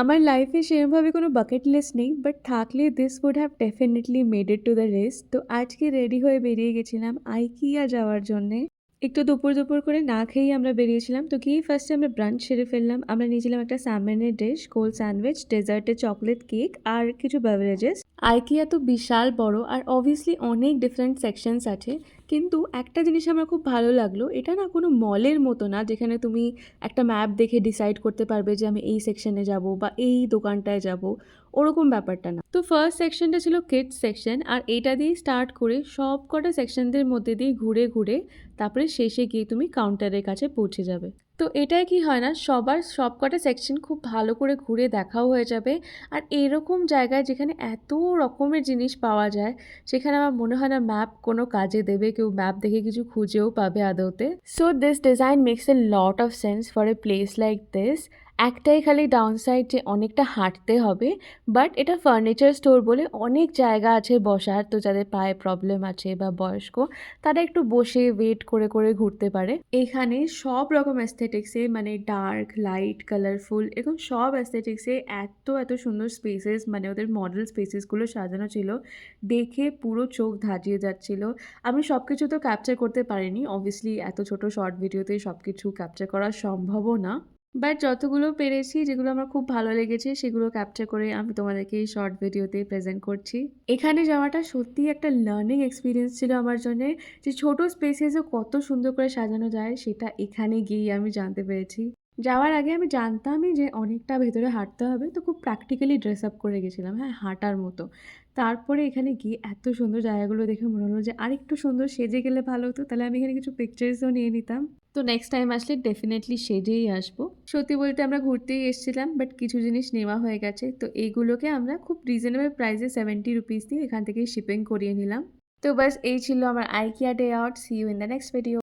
আমার লাইফে সেরমভাবে কোনো বাকেট লিস্ট নেই বাট থাকলে this would have definitely made it to the list তো আজকে রেডি হয়ে বেরিয়ে গেছিলাম আইকিয়া যাওয়ার জন্যে। একটু দুপুর দুপুর করে না খেয়েই আমরা বেরিয়েছিলাম। তো গিয়ে ফার্স্টে আমরা ব্রাঞ্চ সেরে ফেললাম। আমরা নিয়েছিলাম একটা স্যামনের ডিশ কোল্ড স্যান্ডউইচ ডেজার্টে চকলেট কেক আর কিছু বেভারেজেস আইকিয়া তো বিশাল বড় আর অবভিয়াসলি অনেক ডিফারেন্ট সেকশনস আছে। কিন্তু একটা জিনিস আমার খুব ভালো লাগল, এটা না কোনো মলের মতো না, যেখানে তুমি একটা ম্যাপ দেখে ডিসাইড করতে পারবে যে আমি এই সেকশনে যাব বা এই দোকানটায় যাব, ওরকম ব্যাপারটা না। তো ফার্স্ট সেকশনটা ছিল কিডস সেকশন আর এটা দিয়ে স্টার্ট করে সব কটা সেকশনদের মধ্যে দিয়ে ঘুরে ঘুরে তারপরে শেষে গিয়ে তুমি কাউন্টারের কাছে পৌঁছে যাবে। তো এটাই কি হয় না? সবার সবকটা সেকশন খুব ভালো করে ঘুরে দেখাও হয়ে যাবে। আর এরকম জায়গায় যেখানে এত রকমের জিনিস পাওয়া যায়, সেখানে আমার মনে হয় না ম্যাপ কোনো কাজে দেবে। কেউ ম্যাপ দেখে কিছু খুঁজেও পাবে আদৌতে। So this design makes a lot of sense for a place like this একটাই খালি ডাউন সাইড যে অনেকটা হাঁটতে হবে বাট এটা ফার্নিচার স্টোর বলে অনেক জায়গা আছে বসার, তো যাদের পায়ে প্রবলেম আছে বা বয়স্ক, তারা একটু বসে ওয়েট করে করে ঘুরতে পারে। এখানে সব রকম অ্যাস্থেটিক্সে মানে ডার্ক লাইট কালারফুল এরকম সব অ্যাস্থেটিক্সে এত এত সুন্দর স্পেসেস মানে ওদের মডেল স্পেসেসগুলো সাজানো ছিল, দেখে পুরো চোখ ধাঁধিয়ে যাচ্ছিল। আমি সব কিছু তো ক্যাপচার করতে পারিনি অবভিয়াসলি এত ছোট শর্ট ভিডিওতে সব কিছু ক্যাপচার করা সম্ভবও না। বাট যতগুলো পেরেছি, যেগুলো আমার খুব ভালো লেগেছে, সেগুলো ক্যাপচার করে আমি তোমাদেরকে এই শর্ট ভিডিওতে প্রেজেন্ট করছি। এখানে যাওয়াটা সত্যি একটা লার্নিং এক্সপিরিয়েন্স ছিল আমার জন্য। যে ছোট স্পেসেসও কত সুন্দর করে সাজানো যায়, সেটা এখানে গিয়ে আমি জানতে পেরেছি। যাওয়ার আগে আমি জানতামই যে অনেকটা ভেতরে হাঁটতে হবে, তো খুব প্র্যাকটিক্যালি ড্রেস আপ করে গেছিলাম হ্যাঁ হাঁটার মতো। তারপরে এখানে গিয়ে এত সুন্দর জায়গাগুলো দেখে মনে হলো যে আরেকটু সুন্দর সেজে গেলে ভালো হতো, তাহলে আমি এখানে কিছু পিকচার্সও নিয়ে নিতাম। তো নেক্সট টাইম আসলে ডেফিনেটলি সেজেই আসব। সত্যি বলতে আমরা ঘুরতেই এসেছিলাম বাট কিছু জিনিস নেওয়া হয়ে গেছে। তো এইগুলোকে আমরা খুব রিজনেবল প্রাইসে সেভেন্টি রুপিস দিয়ে এখান থেকে শিপিং করিয়ে নিলাম। তো বাস এই ছিল আমার IKEA day out see you in the next video